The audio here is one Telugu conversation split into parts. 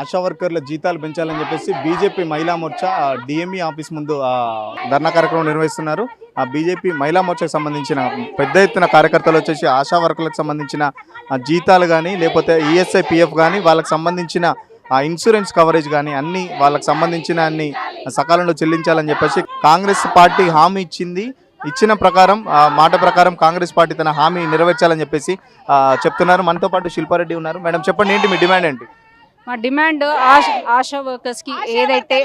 ఆశా వర్కర్ల జీతాలు పెంచాలని చెప్పేసి బీజేపీ మహిళా మోర్చా డిఎంఈ ఆఫీస్ ముందు ధర్నా కార్యక్రమం నిర్వహిస్తున్నారు. ఆ బీజేపీ మహిళా మోర్చాకు సంబంధించిన పెద్ద ఎత్తున కార్యకర్తలు వచ్చేసి ఆశా వర్కర్లకు సంబంధించిన జీతాలు కానీ లేకపోతే ఈఎస్ఐ పిఎఫ్ కానీ వాళ్ళకి సంబంధించిన ఆ ఇన్సూరెన్స్ కవరేజ్ కానీ అన్ని వాళ్ళకి సంబంధించిన అన్ని సకాలంలో చెల్లించాలని చెప్పేసి కాంగ్రెస్ పార్టీ హామీ ఇచ్చింది. ఇచ్చిన ప్రకారం మాట ప్రకారం కాంగ్రెస్ పార్టీ తన హామీ నెరవేర్చాలని చెప్పేసి చెప్తున్నారు. మనతో పాటు శిల్పారెడ్డి ఉన్నారు. మేడం చెప్పండి ఏంటి మీ డిమాండ్ ఏంటి? మా డిమాండ్ ఆశ ఆశా వర్కర్స్కి ఏదైతే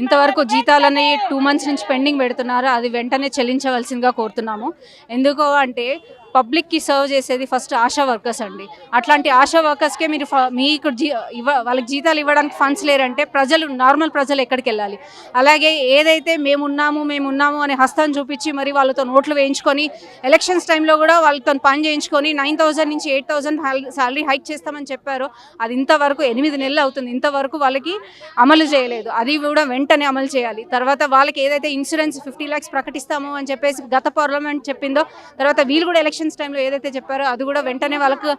ఇంతవరకు జీతాలని టూ మంత్స్ నుంచి పెండింగ్ పెడుతున్నారో అది వెంటనే చెల్లించవలసిందిగా కోరుతున్నాము. ఎందుకు అంటే పబ్లిక్కి సర్వ్ చేసేది ఫస్ట్ ఆశా వర్కర్స్ అండి. అట్లాంటి ఆశా వర్కర్స్కే మీరు మీకు జీ ఇవ్వ వాళ్ళకి జీతాలు ఇవ్వడానికి ఫండ్స్ లేరంటే ప్రజలు నార్మల్ ప్రజలు ఎక్కడికి వెళ్ళాలి? అలాగే ఏదైతే మేము ఉన్నాము మేము ఉన్నాము అనే హస్తం చూపించి మరి వాళ్ళతో నోట్లు వేయించుకొని ఎలక్షన్స్ టైంలో కూడా వాళ్ళతో పని చేయించుకొని నైన్ థౌసండ్ నుంచి ఎయిట్ థౌసండ్ శాలరీ హైక్ చేస్తామని చెప్పారు. అది ఇంతవరకు ఎనిమిది నెలలు అవుతుంది. ఇంతవరకు వాళ్ళకి అమలు చేయలేదు. అది కూడా వెంటనే అమలు చేయాలి. తర్వాత వాళ్ళకి ఏదైతే ఇన్సూరెన్స్ ఫిఫ్టీ ల్యాక్స్ ప్రకటిస్తాము అని చెప్పేసి గత పార్లమెంట్ చెప్పిందో తర్వాత వీళ్ళు కూడా ఎలక్షన్ ఎలక్షన్స్ టైంలో ఏదైతే చెప్పారో అది కూడా వెంటనే వాళ్ళకు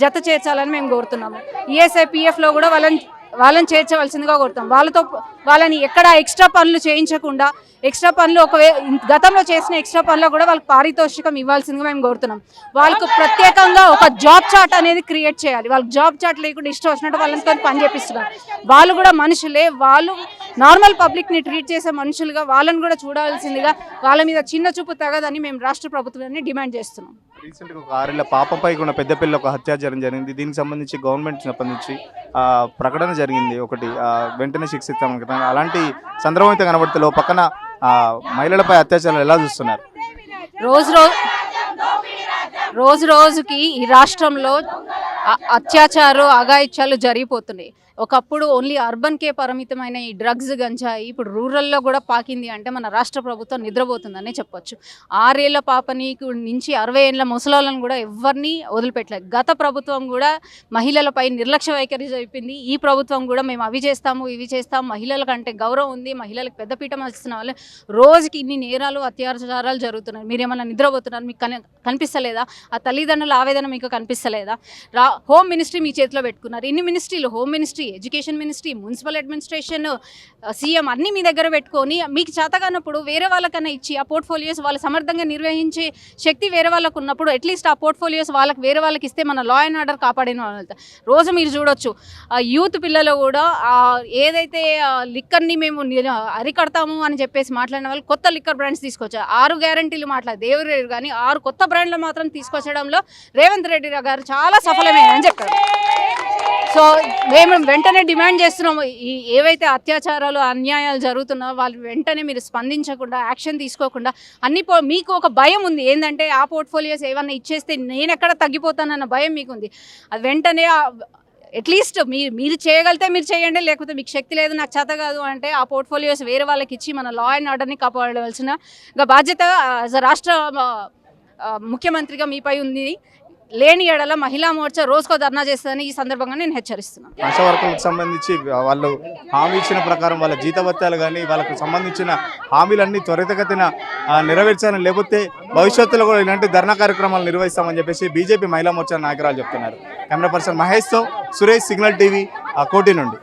జత చేర్చాలని మేము కోరుతున్నాము. ఈఎస్ఐ పిఎఫ్లో కూడా వాళ్ళని వాళ్ళని చేర్చవలసిందిగా కోరుతాం. వాళ్ళతో వాళ్ళని ఎక్కడ ఎక్స్ట్రా పనులు చేయించకుండా ఎక్స్ట్రా పనులు ఒకవే గతంలో చేసిన ఎక్స్ట్రా పనులు కూడా వాళ్ళకి పారితోషికం ఇవ్వాల్సిందిగా మేము కోరుతున్నాం. వాళ్ళకు ప్రత్యేకంగా ఒక జాబ్ చాట్ అనేది క్రియేట్ చేయాలి. వాళ్ళకి జాబ్ చార్ట్ లేకుండా ఇష్టం వచ్చినట్టు వాళ్ళతో పని చేపిస్తున్నారు. వాళ్ళు కూడా మనుషులే. వాళ్ళు నార్మల్ పబ్లిక్ని ట్రీట్ చేసే మనుషులుగా వాళ్ళని కూడా చూడాల్సిందిగా వాళ్ళ మీద చిన్న చూపు తగదని మేము రాష్ట్ర ప్రభుత్వాన్ని డిమాండ్ చేస్తున్నాం. రీసెంట్గా ఒక ఆరేళ్ళ పాపపై కూడా పెద్ద పిల్ల ఒక హత్యాచారం జరిగింది. దీనికి సంబంధించి గవర్నమెంట్ సంబంధించి ప్రకటన జరిగింది ఒకటి. వెంటనే శిక్షిస్తాం కదా అలాంటి సందర్భం అయితే కనబడితే పక్కన మహిళలపై అత్యాచారాలు ఎలా చూస్తున్నారు? రోజు రోజు రోజు రోజుకి ఈ రాష్ట్రంలో అత్యాచారాలు అఘాయిత్యాలు జరిగిపోతున్నాయి. ఒకప్పుడు ఓన్లీ అర్బన్కే పరిమితమైన ఈ డ్రగ్స్ గంజాయి ఇప్పుడు రూరల్లో కూడా పాకింది అంటే మన రాష్ట్ర ప్రభుత్వం నిద్రపోతుందనే చెప్పొచ్చు. ఆరేళ్ళ పాపని నుంచి అరవై ఏళ్ళ ముసలాళ్ళను కూడా ఎవరిని వదిలిపెట్టలేదు. గత ప్రభుత్వం కూడా మహిళలపై నిర్లక్ష్య వైఖరి చెప్పింది ఈ ప్రభుత్వం కూడా మేము అవి చేస్తాము ఇవి చేస్తాము మహిళలకంటే గౌరవం ఉంది. మహిళలకు పెద్దపీఠం ఇస్తున్న వాళ్ళు రోజుకి ఇన్ని నేరాలు అత్యాచారాలు జరుగుతున్నాయి. మీరు ఏమైనా నిద్రపోతున్నారు? మీకు కనిపిస్తలేదా? ఆ తల్లిదండ్రుల ఆవేదన మీకు కనిపిస్తలేదా? రా హోమ్ మినిస్ట్రీ మీ చేతిలో పెట్టుకున్నారు. ఇన్ని మినిస్ట్రీలు home ministry education ministry municipal administration CM అన్నీ మీ దగ్గర పెట్టుకొని మీకు చేతగానప్పుడు వేరే వాళ్ళకన్నా ఇచ్చి ఆ పోర్ట్ఫోలియోస్ వాళ్ళు సమర్థంగా నిర్వహించే శక్తి వేరే వాళ్ళకు ఉన్నప్పుడు అట్లీస్ట్ ఆ పోర్ట్ఫోలియోస్ వాళ్ళకి వేరే వాళ్ళకి ఇస్తే మన లా అండ్ ఆర్డర్ కాపాడిన వాళ్ళు రోజు మీరు చూడొచ్చు. ఆ యూత్ పిల్లలు కూడా ఏదైతే లిక్కర్ని మేము అరికడతాము అని చెప్పేసి మాట్లాడిన వాళ్ళు కొత్త లిక్కర్ బ్రాండ్స్ తీసుకొచ్చారు. ఆరు గ్యారంటీలు మాట్లాడే దేవుడు కానీ ఆరు కొత్త బ్రాండ్లు మాత్రం తీసుకొచ్చడంలో రేవంత్ రెడ్డి గారు చాలా అని చెప్పారు? సో మేము వెంటనే డిమాండ్ చేస్తున్నాము ఈ ఏవైతే అత్యాచారాలు అన్యాయాలు జరుగుతున్నాయో వాళ్ళు వెంటనే మీరు స్పందించకుండా యాక్షన్ తీసుకోకుండా అన్ని పో మీకు ఒక భయం ఉంది. ఏంటంటే ఆ పోర్ట్ఫోలియోస్ ఏమన్నా ఇచ్చేస్తే నేను ఎక్కడ తగ్గిపోతానన్న భయం మీకు ఉంది అది వెంటనే అట్లీస్ట్ మీరు మీరు చేయగలిగితే మీరు చేయండి లేకపోతే మీకు శక్తి లేదు నాకు చేత కాదు అంటే ఆ పోర్ట్ఫోలియోస్ వేరే వాళ్ళకి ఇచ్చి మన లా అండ్ ఆర్డర్ని కాపాడవలసిన బాధ్యత యాజ్ అ రాష్ట్ర ముఖ్యమంత్రిగా మీపై ఉంది. లేని ఎడల మహిళా మోర్చా రోజుకో ధర్నా చేస్తుందని ఈ సందర్భంగా నేను హెచ్చరిస్తున్నాను. ఆశా వర్కర్లకు సంబంధించి వాళ్ళు హామీ ఇచ్చిన ప్రకారం వాళ్ళ జీతభత్యాలు కానీ వాళ్ళకు సంబంధించిన హామీలన్నీ త్వరితగతిన నెరవేర్చాలని లేకపోతే భవిష్యత్తులో కూడా ఇలాంటి ధర్నా కార్యక్రమాలు నిర్వహిస్తామని చెప్పేసి బీజేపీ మహిళా మోర్చా నాయకురాలు చెప్తున్నారు. కెమెరా పర్సన్ మహేష్తో సురేష్ సిగ్నల్ టీవీ ఆ, కోటి నుండి.